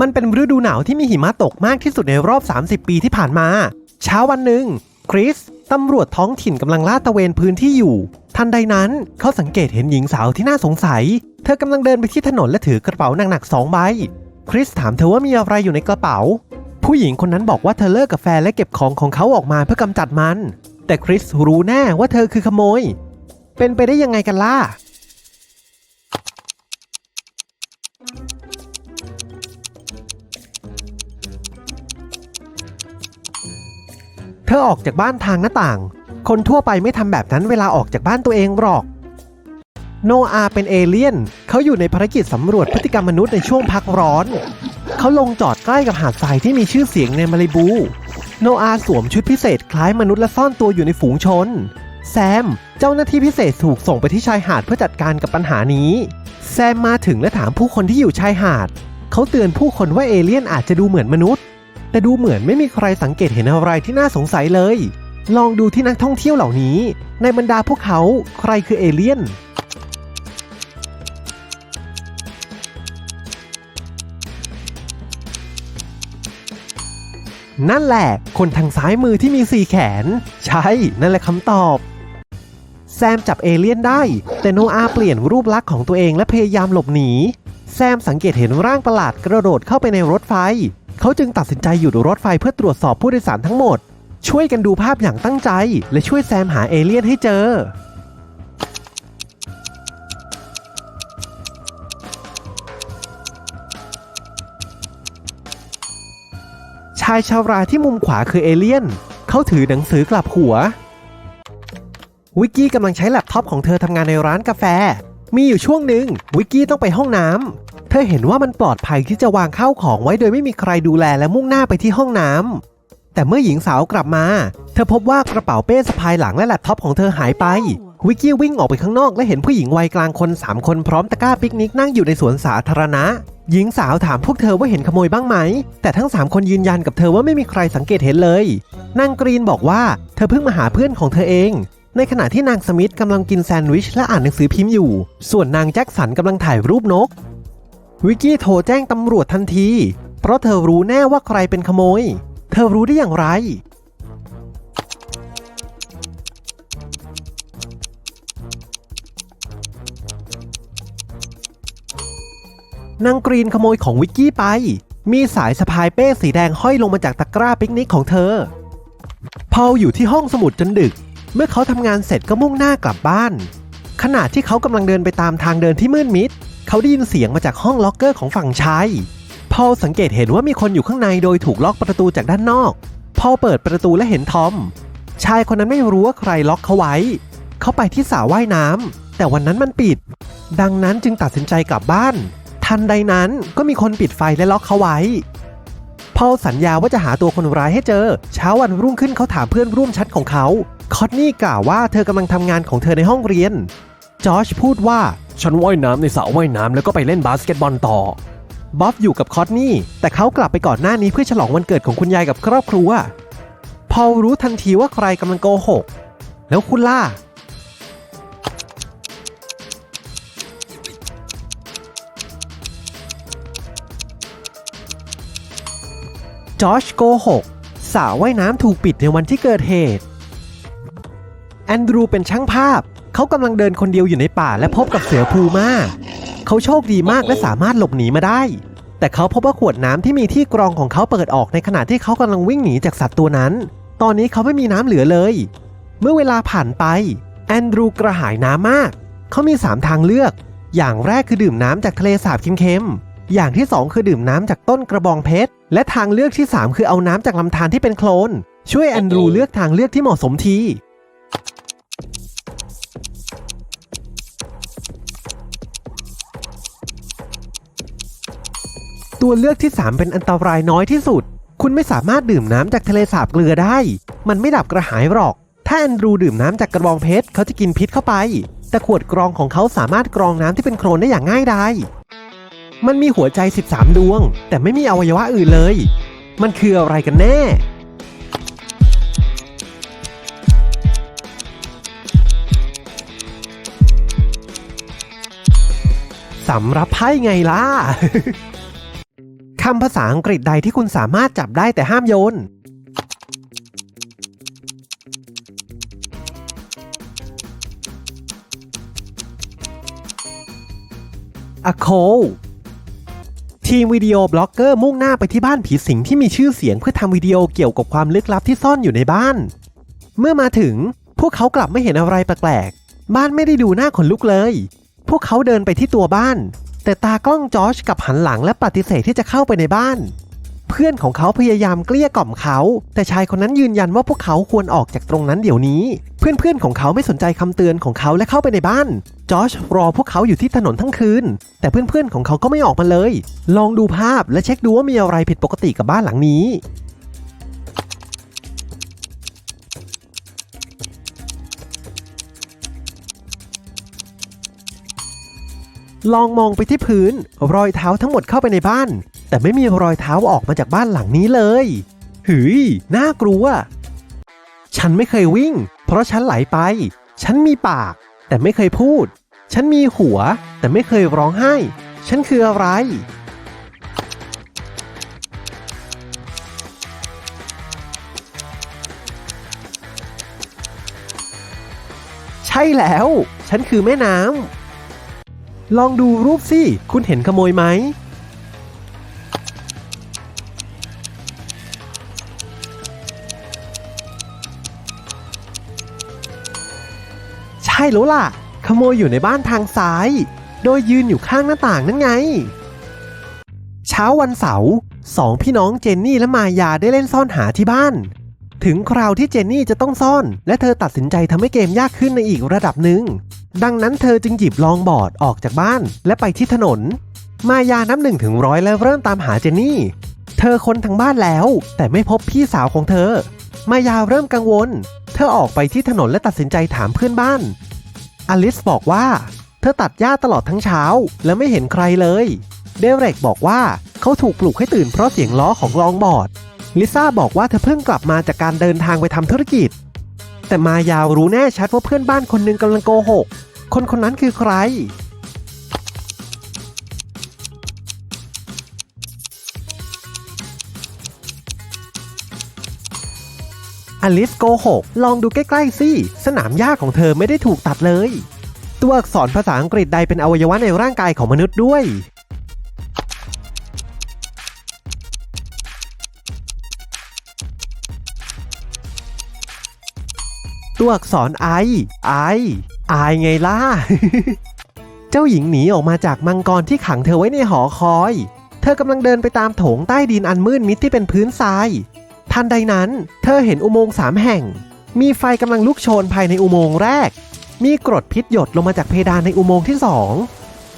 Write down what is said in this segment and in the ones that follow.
มันเป็นฤดูหนาวที่มีหิมะตกมากที่สุดในรอบ 30 ปีที่ผ่านมา เช้าวันหนึ่งคริสตำรวจท้องถิ่นกำลังลาดตระเวนพื้นที่อยู่ ทันใดนั้นเขาสังเกตเห็นหญิงสาวที่น่าสงสัย เธอกำลังเดินไปที่ถนนและถือกระเป๋าหนักๆสองใบ คริสถามเธอว่ามีอะไรอยู่ในกระเป๋า ผู้หญิงคนนั้นบอกว่าเธอเลิกกับแฟนและเก็บของของเขาออกมาเพื่อกำจัดมัน แต่คริสรู้แน่ว่าเธอคือขโมย เป็นไปได้ยังไงกันล่ะ ธอออกจากบ้านทางหน้าต่าง คนทั่วไปไม่ทำแบบนั้นเวลาออกจากบ้านตัวเองหรอก โนอาเป็นเอเลี่ยน เขาอยู่ในภารกิจสำรวจพฤติกรรมมนุษย์ในช่วงพักร้อน เขาลงจอดใกล้กับหาดทรายที่มีชื่อเสียงในมาริบู โนอาสวมชุดพิเศษคล้ายมนุษย์และซ่อนตัวอยู่ในฝูงชน แซม เจ้าหน้าที่พิเศษถูกส่งไปที่ชายหาดเพื่อจัดการกับปัญหานี้ แซมมาถึงและถามผู้คนที่อยู่ชายหาด เขาเตือนผู้คนว่าเอเลี่ยนอาจจะดูเหมือนมนุษย์ แต่ดูเหมือนไม่มีใครสังเกตเห็นอะไรที่น่าสงสัยเลย ลองดูที่นักท่องเที่ยวเหล่านี้ ในบรรดาพวกเขาใครคือเอเลี่ยน นั่นแหละ คนทางซ้ายมือที่มีสี่แขน ใช่ นั่นแหละคำตอบ แซมจับเอเลี่ยนได้ แต่โนอาเปลี่ยนรูปลักษณ์ของตัวเองและพยายามหลบหนี แซมสังเกตเห็นร่างประหลาดกระโดดเข้าไปในรถไฟ เขาจึงตัดสินใจหยุดรถไฟเพื่อตรวจสอบผู้โดยสารทั้งหมด ช่วยกันดูภาพอย่างตั้งใจ และช่วยแซมหาเอเลี่ยนให้เจอ ชายชาวราที่มุมขวาคือเอเลี่ยน เขาถือหนังสือกลับหัว วิกกี้กำลังใช้แล็ปท็อปของเธอทำงานในร้านกาแฟ มีอยู่ช่วงหนึ่งวิกกี้ต้องไปห้องน้ำเธอเห็นว่ามันปลอดภัยที่จะวางข้าวของไว้โดยไม่มีใครดูแลและมุ่งหน้าไปที่ห้องน้ำแต่เมื่อหญิงสาวกลับมา เธอพบว่ากระเป๋าเป้สะพายหลังและแล็ปท็อปของเธอหายไป วิกกี้วิ่งออกไปข้างนอกและเห็นผู้หญิงวัยกลางคน 3 คนพร้อมตะกร้าปิกนิกนั่งอยู่ในสวนสาธารณะ หญิงสาวถามพวกเธอว่าเห็นขโมยบ้างไหม แต่ทั้ง 3 คนยืนยันกับเธอว่าไม่มีใครสังเกตเห็นเลย นางกรีนบอกว่า เธอเพิ่งมาหาเพื่อนของเธอเอง ในขณะที่นางสมิธกำลังกินแซนด์วิชและอ่านหนังสือพิมพ์อยู่ ส่วนนางแจ็คสันกำลังถ่ายรูปนก วิกกี้โทรแจ้งตำรวจทันที เพราะเธอรู้แน่ว่าใครเป็นขโมย เธอรู้ได้อย่างไร นางกรีนขโมยของวิกกี้ไป มีสายสะพายเป้สีแดงห้อยลงมาจากตะกร้าปิกนิกของเธอ พออยู่ที่ห้องสมุดจนดึก เมื่อเขาทำงานเสร็จก็มุ่งหน้ากลับบ้าน ขณะที่เขากำลังเดินไปตามทางเดินที่มืดมิด เขาได้ยินเสียงมาจากห้องล็อกเกอร์ของฝั่งชายพอสังเกตเห็นว่ามีคนอยู่ข้างในโดยถูกล็อกประตูจากด้านนอก พอเปิดประตูและเห็นทอม ชายคนนั้นไม่รู้ว่าใครล็อกเขาไว้ เขาไปที่สระว่ายน้ำแต่วันนั้นมันปิด ดังนั้นจึงตัดสินใจกลับบ้าน ทันใดนั้นก็มีคนปิดไฟและล็อกเขาไว้ พอลสัญญาว่าจะหาตัวคนร้ายให้เจอ เช้าวันรุ่งขึ้นเขาถามเพื่อนร่วมชั้นของเขาคอตนี่กล่าวว่าเธอกำลังทำงานของเธอในห้องเรียนจอชพูดว่าฉันว่ายน้ำในสระว่ายน้ำแล้วก็ไปเล่นบาสเกตบอลต่อบ๊อบอยู่กับคอตนี่แต่เขากลับไปก่อนหน้านี้เพื่อฉลองวันเกิดของคุณยายกับครอบครัวพอลรู้ทันทีว่าใครกำลังโกหก แล้วคุณล่ะ จอชโกหกสระว่ายน้ำถูกปิดในวันที่เกิดเหตุ แอนดรูเป็นช่างภาพ เขากำลังเดินคนเดียวอยู่ในป่าและพบกับเสือพูม่าเขาโชคดีมากและสามารถหลบหนีมาได้ แต่เขาพบว่าขวดน้ำที่มีที่กรองของเขาเปิดออกในขณะที่เขากำลังวิ่งหนีจากสัตว์ตัวนั้น ตอนนี้เขาไม่มีน้ำเหลือเลย เมื่อเวลาผ่านไป แอนดรูกระหายน้ำมาก เขามี 3 ทางเลือก อย่างแรกคือดื่มน้ำจากทะเลสาบเค็มๆ อย่างที่ 2 คือดื่มน้ำจากต้นกระบองเพชร และทางเลือกที่ 3 คือเอาน้ำจากลำธารที่เป็นโคลน ช่วยแอนดรูเลือกทางเลือกที่เหมาะสมทีตัวเลือกที่ 3 เป็นอันตรายน้อยที่สุด คุณไม่สามารถดื่มน้ำจากทะเลสาบเกลือได้ มันไม่ดับกระหายหรอก ถ้าแอนดรูดื่มน้ำจากกระบองเพชรเขาจะกินพิษเข้าไป แต่ขวดกรองของเขาสามารถกรองน้ำที่เป็นโคลนได้อย่างง่ายดาย มันมีหัวใจ 13 ดวง แต่ไม่มีอวัยวะอื่นเลย มันคืออะไรกันแน่ สำรับไพ่ไงล่ะ คำภาษาอังกฤษใดที่คุณสามารถจับได้แต่ห้ามโยน A call ทีมวิดีโอบล็อกเกอร์มุ่งหน้าไปที่บ้านผีสิงที่มีชื่อเสียงเพื่อทำวิดีโอเกี่ยวกับความลึกลับที่ซ่อนอยู่ในบ้าน เมื่อมาถึงพวกเขากลับไม่เห็นอะไรแปลกๆ บ้านไม่ได้ดูหน้าขนลุกเลย พวกเขาเดินไปที่ตัวบ้าน แต่ตากล้องจอชกลับหันหลังและปฏิเสธที่จะเข้าไปในบ้าน เพื่อนของเขาพยายามเกลี้ยกล่อมเขา แต่ชายคนนั้นยืนยันว่าพวกเขาควรออกจากตรงนั้นเดี๋ยวนี้ เพื่อนๆของเขาไม่สนใจคำเตือนของเขาและเข้าไปในบ้าน จอชรอพวกเขาอยู่ที่ถนนทั้งคืน แต่เพื่อนๆของเขาก็ไม่ออกมาเลย ลองดูภาพและเช็คดูว่ามีอะไรผิดปกติกับบ้านหลังนี้ลองมองไปที่พื้น รอยเท้าทั้งหมดเข้าไปในบ้าน แต่ไม่มีรอยเท้าออกมาจากบ้านหลังนี้เลย หืย น่ากลัว ฉันไม่เคยวิ่ง เพราะฉันไหลไป ฉันมีปาก แต่ไม่เคยพูด ฉันมีหัว แต่ไม่เคยร้องไห้ ฉันคืออะไร ใช่แล้ว ฉันคือแม่น้ำลองดูรูปสิ คุณเห็นขโมยไหม แล้วล่ะ ขโมยอยู่ในบ้านทางซ้าย โดยยืนอยู่ข้างหน้าต่างนั่นไง เช้าวันเสาร์สองพี่น้องเจนนี่และมายาได้เล่นซ่อนหาที่บ้าน ถึงคราวที่เจนนี่จะต้องซ่อน และเธอตัดสินใจทำให้เกมยากขึ้นในอีกระดับหนึ่ง ดังนั้นเธอจึงหยิบลองบอร์ดออกจากบ้านและไปที่ถนน มายานับหนึ่งถึงร้อยและเริ่มตามหาเจนนี่ เธอค้นทั้งบ้านแล้ว แต่ไม่พบพี่สาวของเธอ มายาเริ่มกังวล เธอออกไปที่ถนนและตัดสินใจถามเพื่อนบ้าน อลิสบอกว่า เธอตัดหญ้าตลอดทั้งเช้า และไม่เห็นใครเลย เดเรกบอกว่าเขาถูกปลุกให้ตื่นเพราะเสียงล้อของลองบอร์ดลิซ่าบอกว่าเธอเพิ่งกลับมาจากการเดินทางไปทำธุรกิจ แต่มายาวรู้แน่ชัดว่าเพื่อนบ้านคนหนึ่งกำลังโกหก คนคนนั้นคือใคร อลิสโกหกลองดูใกล้ๆสิสนามหญ้าของเธอไม่ได้ถูกตัดเลย ตัวอักษรภาษาอังกฤษใดเป็นอวัยวะในร่างกายของมนุษย์ด้วย ตัวอักษรไอไอไอไงล่ะ เจ้าหญิงหนีออกมาจากมังกรที่ขังเธอไว้ในหอคอย เธอกำลังเดินไปตามโถงใต้ดินอันมืดมิดที่เป็นพื้นทราย ทันใดนั้น เธอเห็นอุโมงค์สามแห่ง มีไฟกำลังลุกโชนภายในอุโมงค์แรก มีกรดพิษหยดลงมาจากเพดานในอุโมงค์ที่สอง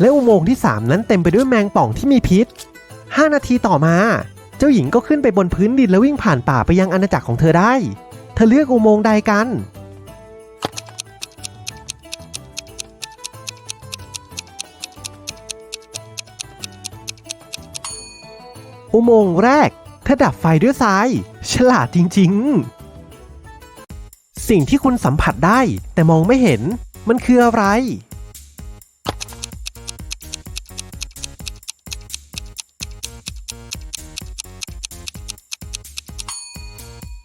และอุโมงค์ที่สามนั้นเต็มไปด้วยแมงป่องที่มีพิษ 5 นาทีต่อมา เจ้าหญิงก็ขึ้นไปบนพื้นดินและวิ่งผ่านป่าไปยังอาณาจักรของเธอได้ เธอเลือกอุโมงค์ใดกันอุโมงค์แรก เธอดับไฟด้วยทราย ฉลาดจริง ๆ สิ่งที่คุณสัมผัสได้แต่มองไม่เห็น มันคืออะไร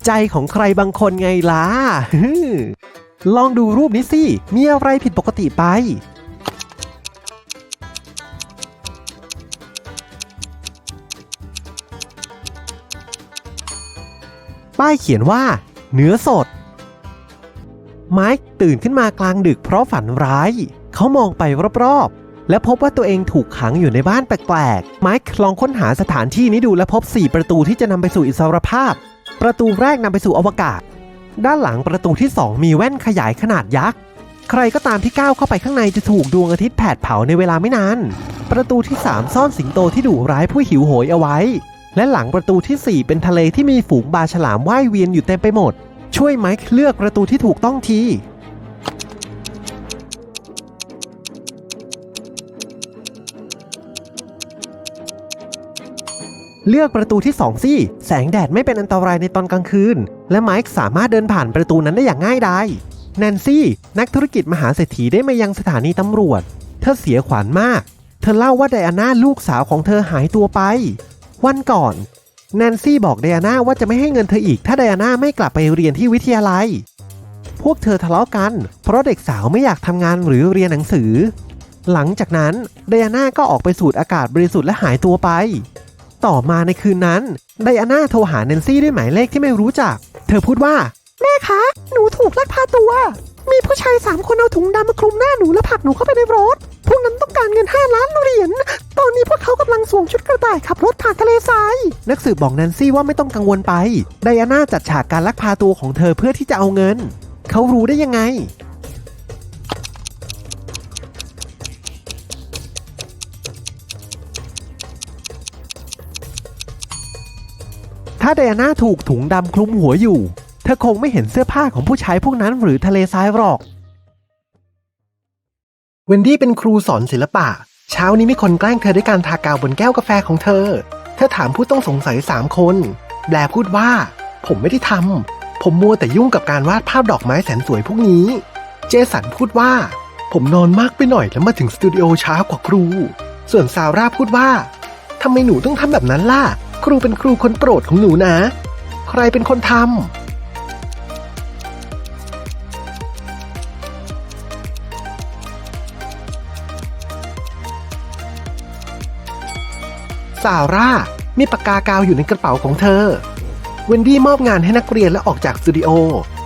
ใจของใครบางคนไงล่ะลองดูรูปนี้สิ มีอะไรผิดปกติไป ป้ายเขียนว่า เนื้อสด ไมค์ตื่นขึ้นมากลางดึกเพราะฝันร้าย เขามองไปรอบๆ และพบว่าตัวเองถูกขังอยู่ในบ้านแปลกๆ ไมค์ลองค้นหาสถานที่นี้ดูและพบ 4 ประตูที่จะนำไปสู่อิสรภาพ ประตูแรกนำไปสู่อวกาศ ด้านหลังประตูที่ 2 มีแว่นขยายขนาดยักษ์ ใครก็ตามที่ก้าวเข้าไปข้างในจะถูกดวงอาทิตย์แผดเผาในเวลาไม่นาน ประตูที่ 3 ซ่อนสิงโตที่ดุร้ายผู้หิวโหยเอาไว้ และหลังประตูทีสี่ 4 เป็นทะเลที่มีฝูงปลาฉลามว่ายเวียนอยู่เต็มไปหมด ช่วยไมค์เลือกประตูที่ถูกต้องที เลือกประตูที่2สิแสงแดดไม่เป็นอันตรายในตอนกลางคืน และไมค์สามารถเดินผ่านประตูนั้นได้อย่างง่ายดายแนนซี่ นักธุรกิจมหาเศรษฐีได้มายังสถานีตำรวจ เธอเสียขวัญมาก เธอเล่าว่าไดอาน่าลูกสาวของเธอหายตัวไป วันก่อนแนนซี่บอกไดอาน่าว่าจะไม่ให้เงินเธออีก ถ้าไดอาน่าไม่กลับไปเรียนที่วิทยาลัย พวกเธอทะเลาะกัน เพราะเด็กสาวไม่อยากทำงานหรือเรียนหนังสือ หลังจากนั้นไดอาน่าก็ออกไปสูดอากาศบริสุทธิ์และหายตัวไป ต่อมาในคืนนั้นไดอาน่าโทรหาแนนซี่ด้วยหมายเลขที่ไม่รู้จัก เธอพูดว่า แม่คะ หนูถูกลักพาตัว มีผู้ชายสามคนเอาถุงดำมาคลุมหน้าหนูและผลักหนูเข้าไปในรถ พวกนั้นต้องการเงิน 5 ล้านเหรียญ ตอนนี้พวกเขากำลังสวมชุดกระต่ายขับรถผ่านทะเลทราย นักสืบบอกแนนซี่ว่าไม่ต้องกังวลไป ไดอาน่าจัดฉากการลักพาตัวของเธอเพื่อที่จะเอาเงิน เขารู้ได้ยังไง ถ้าไดอาน่าถูกถุงดำคลุมหัวอยู่ เธอคงไม่เห็นเสื้อผ้าของผู้ชายพวกนั้นหรือทะเลทรายหรอก เวนดี้เป็นครูสอนศิลปะ เช้านี้มีคนแกล้งเธอด้วยการทากาวบนแก้วกาแฟของเธอ เธอถามผู้ต้องสงสัยสามคนแบลพูดว่า ผมไม่ได้ทำ ผมมัวแต่ยุ่งกับการวาดภาพดอกไม้แสนสวยพวกนี้ เจสันพูดว่า ผมนอนมากไปหน่อยแล้วมาถึงสตูดิโอช้ากว่าครู ส่วนซาร่าพูดว่าทำไมหนูต้องทำแบบนั้นล่ะ ครูเป็นครูคนโปรดของหนูนะ ใครเป็นคนทำ ซาร่ามีปากกากาวอยู่ในกระเป๋าของเธอ เวนดี้มอบงานให้นักเรียนและออกจากสตูดิโอ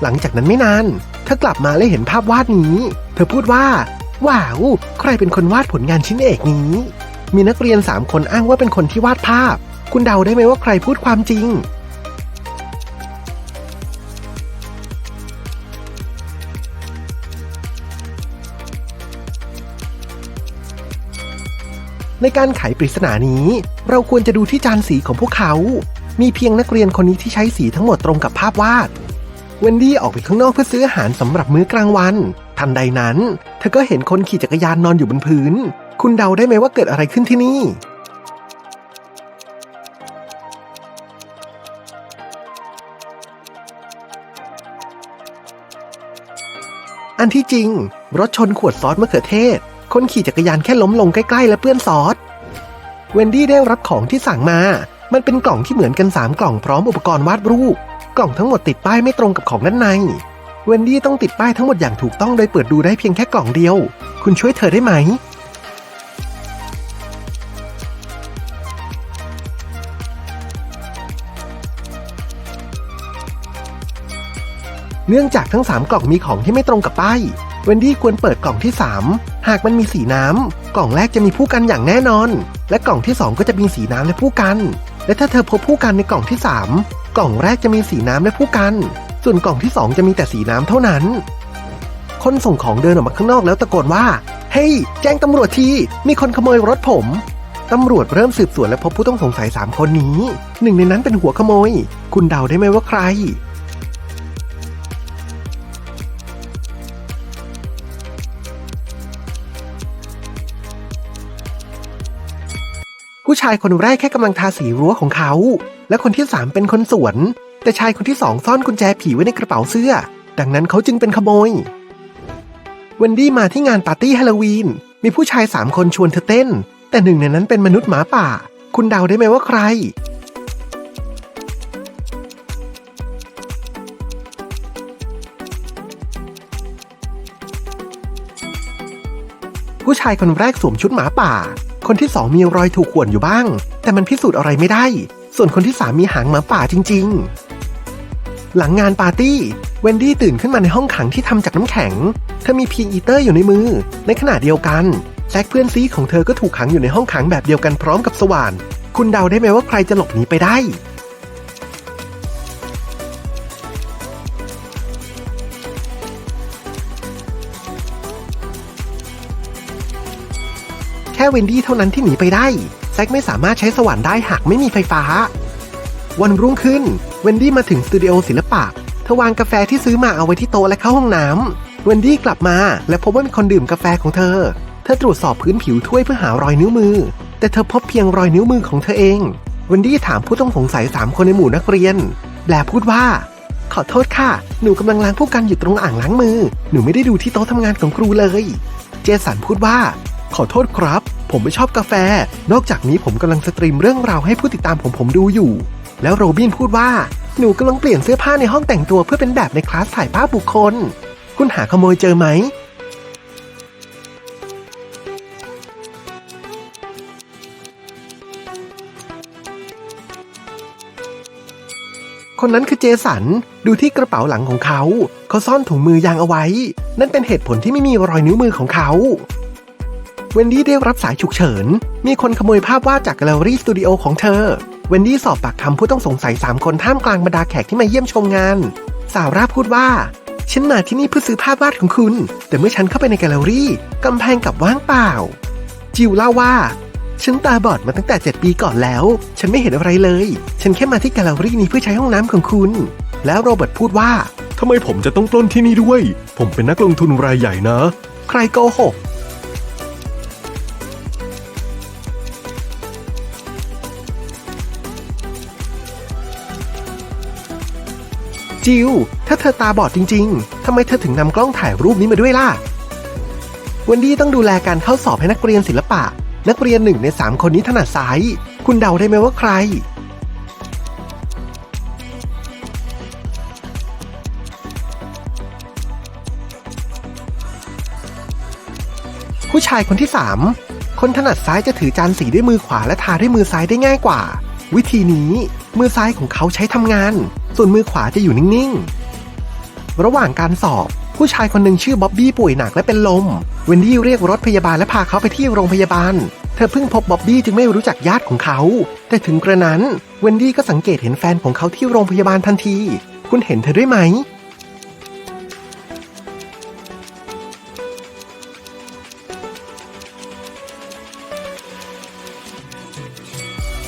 หลังจากนั้นไม่นาน เธอกลับมาและเห็นภาพวาดนี้ เธอพูดว่า ว้าว ใครเป็นคนวาดผลงานชิ้นเอกนี้ มีนักเรียนสามคนอ้างว่าเป็นคนที่วาดภาพ คุณเดาได้ไหมว่าใครพูดความจริง ในการไขปริศนานี้ เราควรจะดูที่จานสีของพวกเขา มีเพียงนักเรียนคนนี้ที่ใช้สีทั้งหมดตรงกับภาพวาดเวนดี้ออกไปข้างนอกเพื่อซื้ออาหารสำหรับมื้อกลางวัน ทันใดนั้น เธอก็เห็นคนขี่จักรยานนอนอยู่บนพื้น คุณเดาได้ไหมว่าเกิดอะไรขึ้นที่นี่ อันที่จริง รถชนขวดซอสมะเขือเทศ คนขี่จักรยานแค่ล้มลงใกล้ ๆ และเปื้อนซอส เวนดี้ได้รับของที่สั่งมา มันเป็นกล่องที่เหมือนกัน 3 กล่องพร้อมอุปกรณ์วาดรูป กล่องทั้งหมดติดป้ายไม่ตรงกับของด้านใน เวนดี้ต้องติดป้ายทั้งหมดอย่างถูกต้องโดยเปิดดูได้เพียงแค่กล่องเดียว คุณช่วยเธอได้ไหม เนื่องจากทั้ง 3 กล่องมีของที่ไม่ตรงกับป้าย เวนดี้ควรเปิดกล่องที่ 3 หากมันมีสีน้ำ กล่องแรกจะมีผู้กันอย่างแน่นอน และกล่องที่ 2 ก็จะมีสีน้ำและผู้กัน และถ้าเธอพบผู้กันในกล่องที่ 3 กล่องแรกจะมีสีน้ำและผู้กัน ส่วนกล่องที่ 2 จะมีแต่สีน้ำเท่านั้น คนส่งของเดินออกมาข้างนอกแล้วตะโกนว่า เฮ้ยแจ้งตำรวจที มีคนขโมยรถผมตำรวจเริ่มสืบสวนและพบผู้ต้องสงสัย 3 คนนี้ หนึ่งในนั้นเป็นหัวขโมย คุณเดาได้ไหมว่าใคร ผู้ชายคนแรกแค่กำลังทาสีรั้วของเขา และคนที่สามเป็นคนสวน แต่ชายคนที่สองซ่อนกุญแจผีไว้ในกระเป๋าเสื้อ ดังนั้นเขาจึงเป็นขโมยเวนดี้มาที่งานปาร์ตี้ฮาโลวีน มีผู้ชายสามคนชวนเธอเต้น แต่หนึ่งในนั้นเป็นมนุษย์หมาป่า คุณเดาได้ไหมว่าใคร ผู้ชายคนแรกสวมชุดหมาป่า คนที่สองมีรอยถูกข่วนอยู่บ้าง แต่มันพิสูจน์อะไรไม่ได้ ส่วนคนที่สามมีหางหมาป่าจริง ๆ หลังงานปาร์ตี้ เวนดี้ตื่นขึ้นมาในห้องขังที่ทำจากน้ำแข็ง เธอมีพีอีเตอร์อยู่ในมือ ในขณะเดียวกันแซกเพื่อนซีของเธอก็ถูกขังอยู่ในห้องขังแบบเดียวกันพร้อมกับสว่าน คุณเดาได้ไหมว่าใครจะหลบหนีไปได้ ค่เวนดี้เท่านั้นที่หนีไปได้ แซกไม่สามารถใช้สว่านได้หากไม่มีไฟฟ้า วันรุ่งขึ้น เวนดี้มาถึงสตูดิโอศิลปะเธอวางกาแฟที่ซื้อมาเอาไว้ที่โต๊ะและเข้าห้องน้ำเวนดี้กลับมาและพบว่ามีคนดื่มกาแฟของเธอ เธอตรวจสอบพื้นผิวถ้วยเพื่อหารอยนิ้วมือ แต่เธอพบเพียงรอยนิ้วมือของเธอเองเวนดี้ถามผู้ต้องสงสัยสามคนในหมู่นักเรียนแบลพูดว่า ขอโทษค่ะ หนูกำลังล้างผู้กันอยู่ตรงอ่างล้างมือ หนูไม่ได้ดูที่โต๊ะทำงานของครูเลย เจสันพูดว่า ขอโทษครับ ผมไม่ชอบกาแฟ นอกจากนี้ผมกำลังสตรีมเรื่องราวให้ผู้ติดตามผมผมดูอยู่ แล้วโรบินพูดว่า หนูกำลังเปลี่ยนเสื้อผ้าในห้องแต่งตัวเพื่อเป็นแบบในคลาสถ่ายภาพบุคคล คุณหาขโมยเจอไหม คนนั้นคือเจสัน ดูที่กระเป๋าหลังของเขา เขาซ่อนถุงมือยางเอาไว้ นั่นเป็นเหตุผลที่ไม่มีรอยนิ้วมือของเขา เวนดี้ได้รับสายฉุกเฉิน มีคนขโมยภาพวาดจากแกลเลอรี่สตูดิโอของเธอ เวนดี้สอบปากคำผู้ต้องสงสัย 3 คนท่ามกลางบรรดาแขกที่มาเยี่ยมชมงาน สาวราพูดว่า ฉันมาที่นี่เพื่อซื้อภาพวาดของคุณ แต่เมื่อฉันเข้าไปในแกลเลอรี่กำแพงกลับว่างเปล่า จิวเล่าว่าฉันตาบอดมาตั้งแต่ 7 ปีก่อนแล้ว ฉันไม่เห็นอะไรเลย ฉันแค่มาที่แกลเลอรี่นี้เพื่อใช้ห้องน้ำของคุณ แล้วโรเบิร์ตพูดว่าทำไมผมจะต้องปล้นที่นี่ด้วย ผมเป็นนักลงทุนรายใหญ่นะ ใครโกหก จิว ถ้าเธอตาบอดจริง ๆ ทำไมเธอถึงนำกล้องถ่ายรูปนี้มาด้วยล่ะ วันดี้ต้องดูแลการเข้าสอบให้นักเรียนศิลปะ นักเรียนหนึ่งในสามคนนี้ถนัดซ้าย คุณเดาได้ไหมว่าใคร ผู้ชายคนที่3คนถนัดซ้ายจะถือจานสีด้วยมือขวาและทาด้วยมือซ้ายได้ง่ายกว่า วิธีนี้ มือซ้ายของเขาใช้ทำงาน ส่วนมือขวาจะอยู่นิ่งๆ ระหว่างการสอบ ผู้ชายคนหนึ่งชื่อบ๊อบบี้ป่วยหนักและเป็นลม เวนดี้เรียกรถพยาบาลและพาเขาไปที่โรงพยาบาล เธอเพิ่งพบบ๊อบบี้จึงไม่รู้จักญาติของเขา แต่ถึงกระนั้น เวนดี้ก็สังเกตเห็นแฟนของเขาที่โรงพยาบาลทันที คุณเห็นเธอด้วยไหม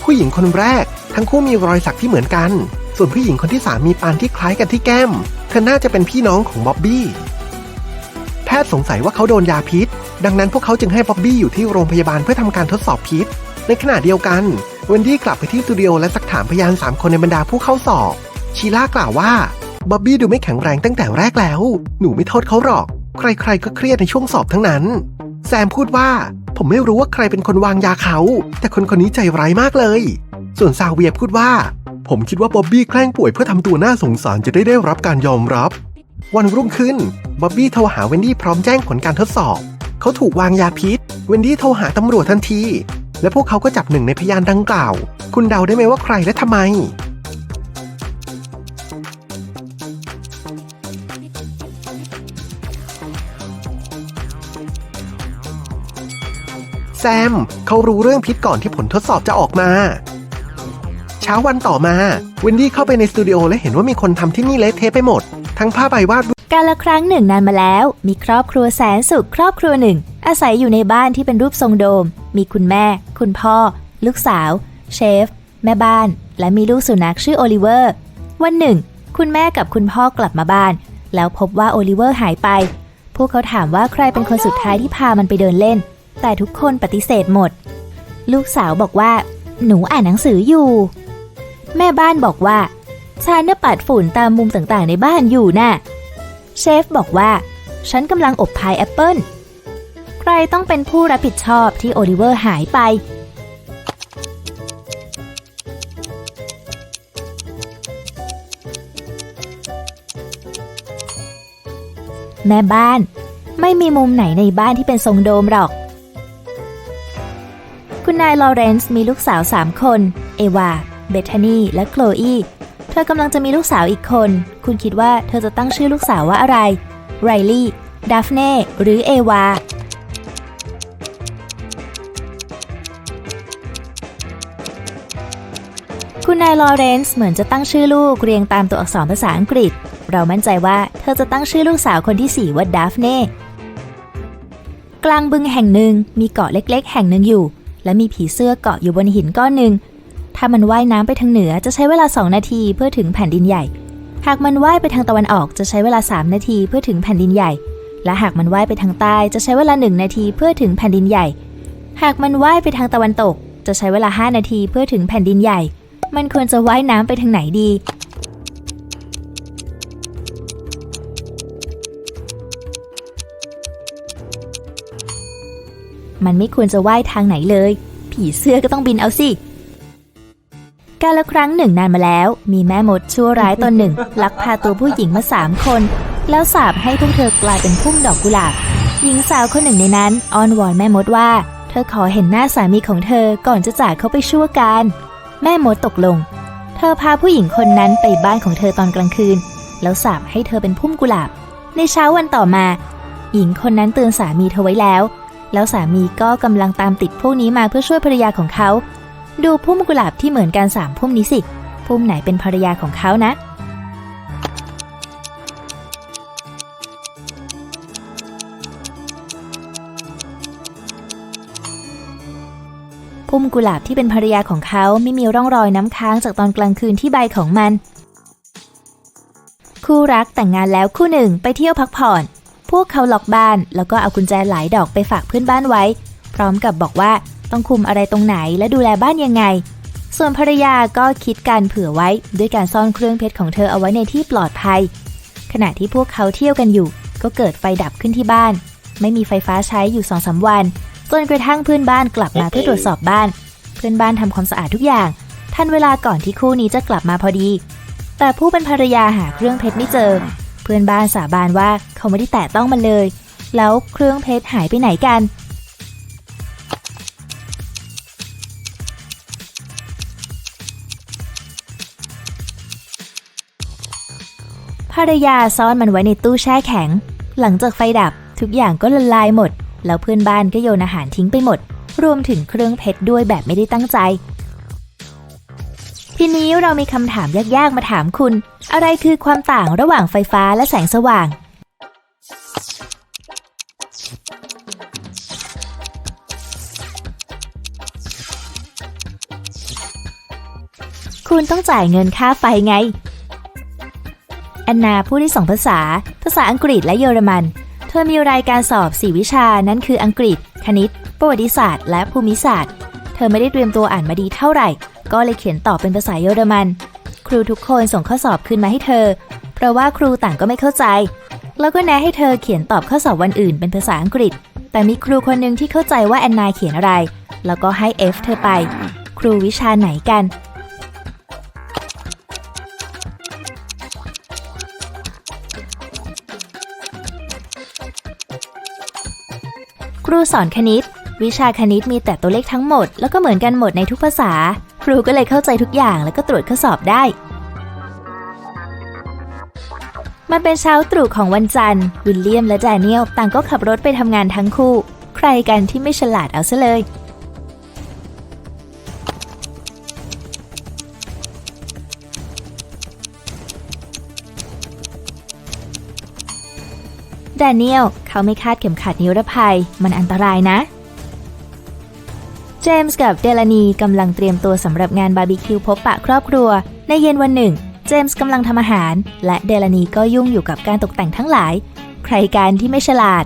ผู้หญิงคนแรก ทั้งคู่มีรอยสักที่เหมือนกัน ส่วนผู้หญิงคนที่สามมีปานที่คล้ายกันที่แก้ม เธอน่าจะเป็นพี่น้องของบ๊อบบี้ แพทย์สงสัยว่าเขาโดนยาพิษ ดังนั้นพวกเขาจึงให้บ๊อบบี้อยู่ที่โรงพยาบาลเพื่อทำการทดสอบพิษ ในขณะเดียวกันเวนดี้กลับไปที่สตูดิโอและสักถามพยาน3คนในบรรดาผู้เข้าสอบ ชีล่ากล่าวว่าบ๊อบบี้ดูไม่แข็งแรงตั้งแต่แรกแล้ว หนูไม่โทษเขาหรอก ใครๆก็เครียดในช่วงสอบทั้งนั้น แซมพูดว่า ผมไม่รู้ว่าใครเป็นคนวางยาเขา แต่คนคนนี้ใจร้ายมากเลย ส่วนซาเวียพูดว่า ผมคิดว่าบ๊อบบี้แกล้งป่วยเพื่อทำตัวน่าสงสารจะได้ได้รับการยอมรับ วันรุ่งขึ้นบ๊อบบี้โทรหาเวนดี้พร้อมแจ้งผลการทดสอบ เขาถูกวางยาพิษ เวนดี้โทรหาตำรวจทันที และพวกเขาก็จับหนึ่งในพยานดังกล่าว คุณเดาได้ไหมว่าใครและทำไมแซม เขารู้เรื่องพิษก่อนที่ผลทดสอบจะออกมา เช้าวันต่อมาเวนดี้เข้าไปในสตูดิโอและเห็นว่ามีคนทำที่นี่เละเทะไปหมด ทั้งผ้าใบวาดการละครั้งหนึ่งนานมาแล้ว มีครอบครัวแสนสุขครอบครัวหนึ่ง อาศัยอยู่ในบ้านที่เป็นรูปทรงโดม มีคุณแม่ คุณพ่อ ลูกสาว เชฟ แม่บ้าน และมีลูกสุนัขชื่อโอลิเวอร์ วันหนึ่ง คุณแม่กับคุณพ่อกลับมาบ้าน แล้วพบว่าโอลิเวอร์หายไป พวกเขาถามว่าใครเป็นคนสุดท้ายที่พามันไปเดินเล่น แต่ทุกคนปฏิเสธหมด ลูกสาวบอกว่า หนูอ่านหนังสืออยู่ แม่บ้านบอกว่าฉันน่ะปัดฝุ่นตามมุมต่างๆในบ้านอยู่น่ะ เชฟบอกว่า ฉันกำลังอบพายแอปเปิ้ล ใครต้องเป็นผู้รับผิดชอบที่โอลิเวอร์หายไป แม่บ้านไม่มีมุมไหนในบ้านที่เป็นทรงโดมหรอก คุณนายลอเรนซ์มีลูกสาวสามคน เอวา เบธานีและโคลอีเธอกำลังจะมีลูกสาวอีกคน คุณคิดว่าเธอจะตั้งชื่อลูกสาวว่าอะไร ไรลี่ ดัฟเน่ หรือเอวา คุณนายลอเรนซ์เหมือนจะตั้งชื่อลูกเรียงตามตัวอักษรภาษาอังกฤษ เรามั่นใจว่าเธอจะตั้งชื่อลูกสาวคนที่ 4 ว่าดัฟเน่ กลางบึงแห่งหนึ่งมีเกาะเล็กๆ แห่งหนึ่งอยู่ และมีผีเสื้อเกาะอยู่บนหินก้อนหนึ่ง ถ้ามันว่ายน้ำไปทางเหนือจะใช้เวลา 2 นาทีเพื่อถึงแผ่นดินใหญ่ หากมันว่ายไปทางตะวันออกจะใช้เวลา 3 นาทีเพื่อถึงแผ่นดินใหญ่ และหากมันว่ายไปทางใต้จะใช้เวลา 1 นาทีเพื่อถึงแผ่นดินใหญ่ หากมันว่ายไปทางตะวันตก จะใช้เวลา 5 นาทีเพื่อถึงแผ่นดินใหญ่ มันควรจะว่ายน้ำไปทางไหนดีมันไม่ควรจะว่ายทางไหนเลย ผีเสื้อก็ต้องบินเอาสิ กาละครั้งหนึ่งนานมาแล้ว มีแม่มดชั่วร้ายตนหนึ่ง ลักพาตัวผู้หญิงมาสามคน แล้วสาบให้พวกเธอกลายเป็นพุ่มดอกกุหลาบหญิงสาวคนหนึ่งในนั้นอ้อนวอนแม่มดว่า เธอขอเห็นหน้าสามีของเธอก่อนจะจากเขาไปชั่วการ แม่มดตกลง เธอพาผู้หญิงคนนั้นไปบ้านของเธอตอนกลางคืน แล้วสาบให้เธอเป็นพุ่มกุหลาบ ในเช้าวันต่อมา หญิงคนนั้นเตือนสามีเธอไว้แล้ว แล้วสามีก็กำลังตามติดพวกนี้มาเพื่อช่วยภรรยาของเขา ดูพุ่มกุหลาบที่เหมือนกันสามพุ่มนี้สิ พุ่มไหนเป็นภรรยาของเขานะ พุ่มกุหลาบที่เป็นภรรยาของเขาไม่มีร่องรอยน้ำค้างจากตอนกลางคืนที่ใบของมัน คู่รักแต่งงานแล้วคู่หนึ่งไปเที่ยวพักผ่อน พวกเขาล็อกบ้านแล้วก็เอากุญแจหลายดอกไปฝากเพื่อนบ้านไว้ พร้อมกับบอกว่า ต้องคุมอะไรตรงไหนและดูแลบ้านยังไง ส่วนภรรยาก็คิดการเผื่อไว้ ด้วยการซ่อนเครื่องเพชรของเธอเอาไว้ในที่ปลอดภัย ขณะที่พวกเขาเที่ยวกันอยู่ ก็เกิดไฟดับขึ้นที่บ้าน ไม่มีไฟฟ้าใช้อยู่สองสาวัน จนกระทั่งเพื่อนบ้านกลับมาเพื่อตรวจสอบบ้าน เพื่อนบ้านทำความสะอาดทุกอย่างทันเวลาก่อนที่คู่นี้จะกลับมาพอดี แต่ผู้เป็นภรรยาหาเครื่องเพชรไม่เจอ เพื่อนบ้านสาบานว่าเขาไม่ได้แตะต้องมันเลย แล้วเครื่องเพชรหายไปไหนกัน รยาซ่อนมันไว้ในตู้แช่แข็ง หลังจากไฟดับทุกอย่างก็ละลายหมด แล้วเพื่อนบ้านก็โยนอาหารทิ้งไปหมด รวมถึงเครื่องเพชรด้วยแบบไม่ได้ตั้งใจ ทีนี้เรามีคำถามยากๆมาถามคุณ อะไรคือความต่างระหว่างไฟฟ้าและแสงสว่าง คุณต้องจ่ายเงินค่าไฟไง แอนนาพูดได้สองภาษา ภาษาอังกฤษและเยอรมัน เธอมีรายการสอบ 4 วิชา นั่นคืออังกฤษ คณิต ประวัติศาสตร์ และภูมิศาสตร์ เธอไม่ได้เตรียมตัวอ่านมาดีเท่าไหร่ ก็เลยเขียนตอบเป็นภาษาเยอรมัน ครูทุกคนส่งข้อสอบคืนมาให้เธอ เพราะว่าครูต่างก็ไม่เข้าใจ แล้วก็แนะให้เธอเขียนตอบข้อสอบวันอื่นเป็นภาษาอังกฤษ แต่มีครูคนหนึ่งที่เข้าใจว่าแอนนาเขียนอะไร แล้วก็ให้ F เธอไป ครูวิชาไหนกัน รูสอนคณิต วิชาคณิตมีแต่ตัวเลขทั้งหมด แล้วก็เหมือนกันหมดในทุกภาษา ครูก็เลยเข้าใจทุกอย่างแล้วก็ตรวจข้อสอบได้ มันเป็นเช้าตรู่ของวันจันทร์ วิลเลียมและแดเนียลต่างก็ขับรถไปทำงานทั้งคู่ ใครกันที่ไม่ฉลาดเอาซะเลย แดเนียลเขาไม่คาดเข็มขัดนิรภัย มันอันตรายนะ เจมส์กับเดลานีกำลังเตรียมตัวสำหรับงานบาร์บีคิวพบปะครอบครัว ในเย็นวันหนึ่ง เจมส์กำลังทำอาหาร และเดลานีก็ยุ่งอยู่กับการตกแต่งทั้งหลาย ใครกันที่ไม่ฉลาด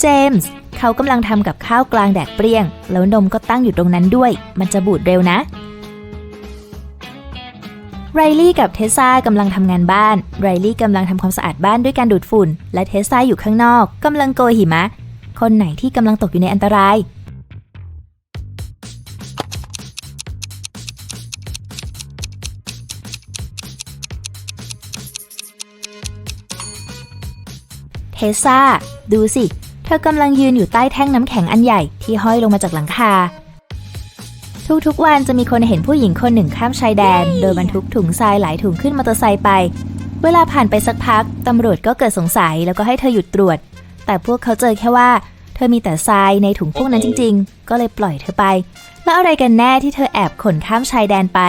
เจมส์ เขากำลังทำกับข้าวกลางแดดเปรี้ยง แล้วนมก็ตั้งอยู่ตรงนั้นด้วย มันจะบูดเร็วนะ ไรลี่กับเทสซากำลังทำงานบ้าน ไรลี่กำลังทำความสะอาดบ้านด้วยการดูดฝุ่น และเทสซาอยู่ข้างนอกกำลังโกยหิมะ คนไหนที่กำลังตกอยู่ในอันตราย เทสซาดูสิ ธอกำลังยืนอยู่ใต้แท่งน้ำแข็งอันใหญ่ที่ห้อยลงมาจากหลังคา ทุกๆวันจะมีคนเห็นผู้หญิงคนหนึ่งข้ามชายแดน โดยบรรทุกถุงทรายหลายถุงขึ้นมอเตอร์ไซค์ไป เวลาผ่านไปสักพักตำรวจก็เกิดสงสัยแล้วก็ให้เธอหยุดตรวจ แต่พวกเขาเจอแค่ว่า เธอมีแต่ทรายในถุงพวกนั้นจริง ๆ ก็เลยปล่อยเธอไป แล้วอะไรกันแน่ที่เธอแอบขนข้ามชายแดนไป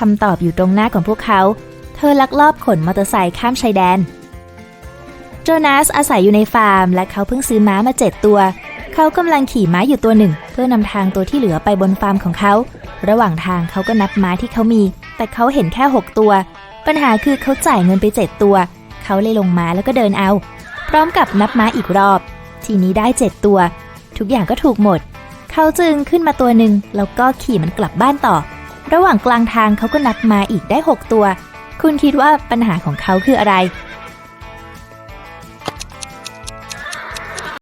คำตอบอยู่ตรงหน้าของพวกเขา เธอลักลอบขนมอเตอร์ไซค์ข้ามชายแดน โจนาสอาศัยอยู่ในฟาร์ม และเขาเพิ่งซื้อม้ามาเจ็ดตัว เขากำลังขี่ม้าอยู่ตัวหนึ่ง เพื่อนำทางตัวที่เหลือไปบนฟาร์มของเขา ระหว่างทางเขาก็นับม้าที่เขามี แต่เขาเห็นแค่ 6 ตัว ปัญหาคือเขาจ่ายเงินไป 7 ตัว เขาเลยลงม้าแล้วก็เดินเอาพพร้อมกับนับม้าอีกรอบ ทีนี้ได้เจ็ดตัว ทุกอย่างก็ถูกหมด เขาจึงขึ้นมาตัวหนึ่งแล้วก็ขี่มันกลับบ้านต่อ ระหว่างกลางทางเขาก็นับมาอีกได้หกตัว คุณคิดว่าปัญหาของเขาคืออะไร